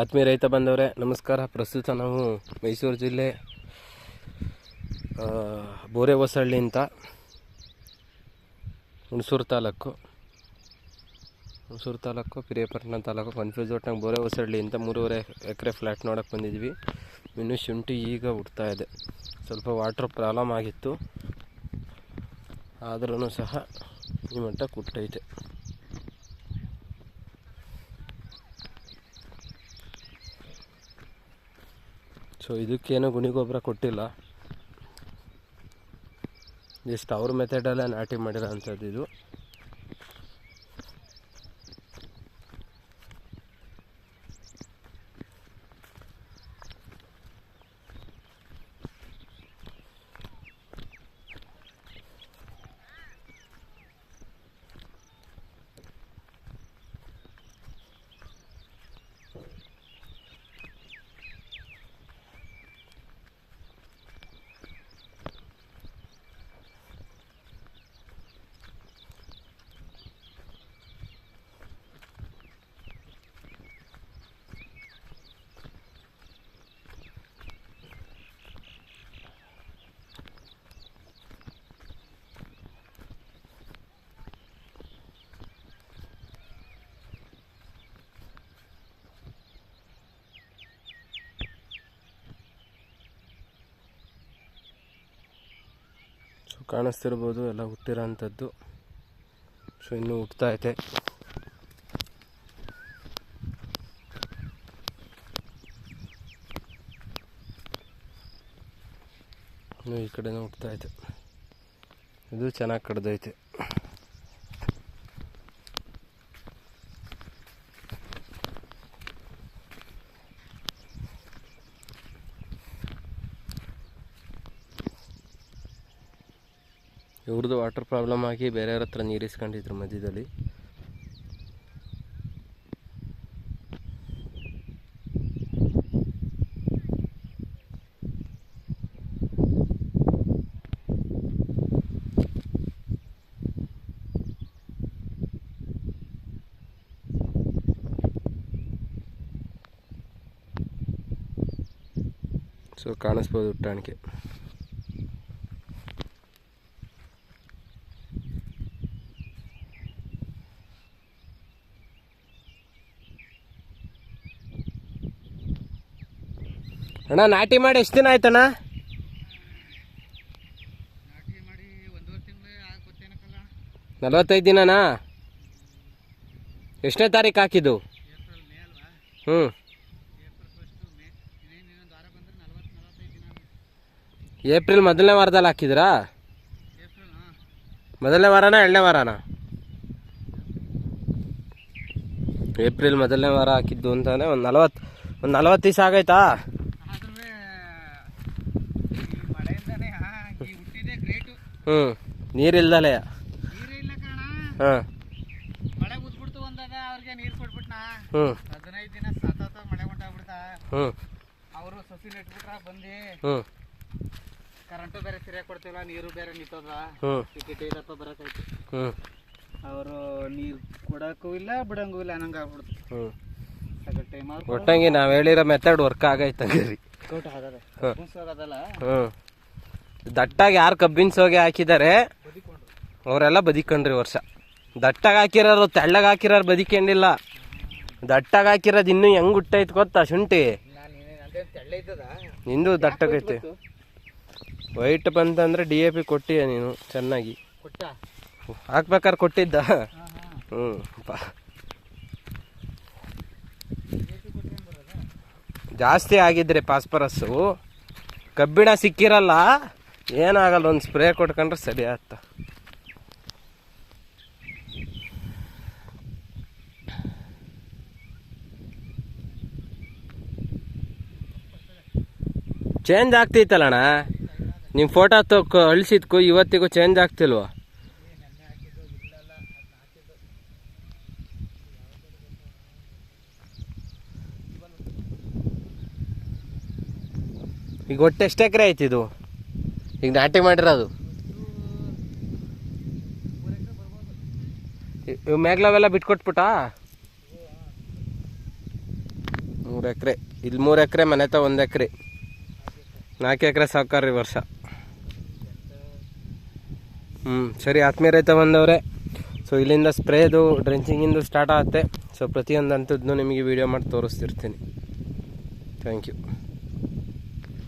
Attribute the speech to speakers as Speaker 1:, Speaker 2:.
Speaker 1: ಆತ್ಮೀಯ ರೈತ ಬಂದವರೇ, ನಮಸ್ಕಾರ. ಪ್ರಸ್ತುತ ನಾವು ಮೈಸೂರು ಜಿಲ್ಲೆ ಬೋರೆ ಹೊಸಳ್ಳಿ ಅಂತ ಹುಣಸೂರು ತಾಲೂಕು. ಹುಣಸೂರು ತಾಲೂಕು ಪಿರಿಯಪಟ್ಟಣ ತಾಲೂಕು ಕನ್ಫ್ಯೂಸ್ ಒಟ್ಟಿನಾಗ ಬೋರೆ ಹೊಸಳ್ಳಿ ಅಂತ ಮೂರುವರೆ ಎಕರೆ ಫ್ಲ್ಯಾಟ್ ನೋಡೋಕೆ ಬಂದಿದ್ವಿ. ಇನ್ನು ಶುಂಠಿ ಈಗ ಹುಡ್ತಾ ಇದೆ. ಸ್ವಲ್ಪ ವಾಟ್ರ್ ಪ್ರಾಬ್ಲಮ್ ಆಗಿತ್ತು. ಆದ್ರೂ ಸಹ ಈ ಮಟ್ಟ ಕುಟ್ಟೈತೆ ಸೊ ಇದಕ್ಕೇನು ಗುಣಿ ಗೊಬ್ಬರ ಕೊಟ್ಟಿಲ್ಲ. ಜಸ್ಟ್ ಅವ್ರ ಮೆಥಡಲ್ಲೇ ನಾಟಿ ಮಾಡಿರೋ ಅಂಥದ್ದು ಇದು ಸೊ ಕಾಣಿಸ್ತಿರ್ಬೋದು, ಎಲ್ಲ ಹುಟ್ಟಿರೋ ಅಂಥದ್ದು ಸೊ ಇನ್ನೂ ಹುಟ್ತಾ ಐತೆ ಇನ್ನು ಈ ಕಡೆನೂ ಹುಟ್ತಾ ಐತೆ ಇದು ಚೆನ್ನಾಗಿ ಕಡ್ದೈತೆ. ಇವ್ರದ್ದು ವಾಟರ್ ಪ್ರಾಬ್ಲಮ್ ಆಗಿ ಬೇರೆಯವ್ರ ಹತ್ರ ನೀರು ಇಸ್ಕೊಂಡಿದ್ರು ಮಧ್ಯದಲ್ಲಿ. ಸೊ ಕಾಣಿಸ್ಬೋದು ಉಟ್ಟಾಣಿಕೆ ಅಣ್ಣ ನಾಟಿ ಮಾಡಿ ಎಷ್ಟು ದಿನ ಆಯ್ತಣ್ಣ? ನಲವತ್ತೈದು ದಿನನಾ? ಎಷ್ಟನೇ ತಾರೀಕು ಹಾಕಿದ್ದು? ಹ್ಞೂ
Speaker 2: ಏಪ್ರಿಲ್
Speaker 1: ಮೊದಲನೇ ವಾರದಲ್ಲಿ ಹಾಕಿದ್ರಾ? ಮೊದಲನೇ ವಾರನ ಎರಡನೇ ವಾರನ? ಏಪ್ರಿಲ್ ಮೊದಲನೇ ವಾರ ಹಾಕಿದ್ದು ಅಂತಾನೆ ಒಂದು ನಲವತ್ತು ಒಂದು ನಲವತ್ತು ದಿವಸ ಆಗೈತಾ
Speaker 2: ಆದ್ರೂ ಈ ಮಳೆಯಿಂದನೇ ಹಾಂ ಈ ಹುಟ್ಟಿದೆ ಗ್ರೇಟು
Speaker 1: ಹ್ಞೂ ನೀರಿಲ್ದಲೆ. ಹಾಂ. ಹ್ಞೂ
Speaker 2: ಹದಿನೈದು ದಿನ ಸತತ ಮಳೆ ಉಂಟಾಗ್ಬಿಡ್ತಾ.
Speaker 1: ಹ್ಞೂ
Speaker 2: ಅವರು ಸಸಿ ನೆಟ್ಬಿಟ್ರ ಬಂದು.
Speaker 1: ಹ್ಞೂ
Speaker 2: ಕರೆಂಟು ಬೇರೆ ಸರಿಯಾಗಿ ಕೊಡ್ತಿಲ್ಲ ನೀರು ಬೇರೆ ನಿಂತದ. ಇದಪ್ಪ ಬರೋಕೈತಿ. ಅವರು ನೀರು ಕೊಡಕ್ಕೂ ಇಲ್ಲ ಬಿಡಂಗೂ ಇಲ್ಲ ಅನ್ನಂಗೆ ಆಗ್ಬಿಡ್ತು
Speaker 1: ಹ್ಞೂ
Speaker 2: ಟೈಮ್
Speaker 1: ಒಟ್ಟಂಗೆ ನಾವು ಹೇಳಿರೋ ಮೆಥಡ್ ವರ್ಕ್ ಆಗೈತೆ ರೀ
Speaker 2: ಕೋಟ ಆಗದ.
Speaker 1: ಹ್ಞೂ ದಟ್ಟಾಗಿ ಯಾರು ಕಬ್ಬಿನ ಸೋಗೆ ಹಾಕಿದ್ದಾರೆ ಅವರೆಲ್ಲ ಬದಿಕೊಂಡ್ರಿ ವರ್ಷ. ದಟ್ಟಾಗಿ ಹಾಕಿರೋರು ತೆಳ್ಳಗೆ ಹಾಕಿರೋರು ಬದಿಕೊಂಡಿಲ್ಲ. ದಟ್ಟಾಗಿ ಹಾಕಿರೋದು ಇನ್ನೂ ಹೆಂಗ್ ಹುಟ್ಟೈತೆ ಗೊತ್ತಾ ಶುಂಠಿ? ನಿಂದು ದಟ್ಟಾಗೈತೆ. ವೈಟ್ ಬಂತಂದ್ರೆ ಡಿ ಎ ಪಿ ಕೊಟ್ಟಿಯ ನೀನು ಚೆನ್ನಾಗಿ. ಹಾಕ್ಬೇಕಾದ್ರೆ ಕೊಟ್ಟಿದ್ದ? ಹ್ಞೂ ಜಾಸ್ತಿ ಆಗಿದ್ರೆ ಪಾಸ್ಪರಸ್ಸು ಕಬ್ಬಿಣ ಸಿಕ್ಕಿರಲ್ಲ? ಏನಾಗಲ್ಲ, ಒಂದು ಸ್ಪ್ರೇ ಕೊಟ್ಕೊಂಡ್ರೆ ಸರಿ ಆತ ಚೇಂಜ್ ಆಗ್ತೈತಲ್ಲಣ್ಣ ನಿಮ್ಮ ಫೋಟೋ ತಗೊ ಅಳಿಸಿದ್ಕು, ಇವತ್ತಿಗೂ ಚೇಂಜ್ ಆಗ್ತಿಲ್ವಾ? ಈಗ ಒಟ್ಟು ಎಷ್ಟು ಎಕರೆ ಇದು? ಈಗ ನಾಟಿ ಮಾಡಿರೋದು ಇವ್ ಮೇಗ್ಲವೆಲ್ಲ ಬಿಟ್ಕೊಟ್ಬಿಟ್ಟಾ? ಮೂರು ಎಕರೆ. ಇಲ್ಲಿ ಮೂರು ಎಕರೆ ಮನೆ ತ ಒಂದು ಎಕರೆ. ನಾಲ್ಕು ಎಕರೆ ಸಾಕಾರ್ರಿ ವರ್ಷ. ಹ್ಞೂ ಸರಿ ಆತ್ಮೀಯ ರೈತ ಬಂದವ್ರೆ. ಸೊ ಇಲ್ಲಿಂದ ಸ್ಪ್ರೇದು ಡ್ರೆಂಚಿಂಗಿಂದು ಸ್ಟಾರ್ಟ್ ಆಗುತ್ತೆ. ಸೊ ಪ್ರತಿಯೊಂದು ಅಂಥದ್ದು ನಿಮಗೆ ವಿಡಿಯೋ ಮಾಡಿ ತೋರಿಸ್ತಿರ್ತೀನಿ. Thank you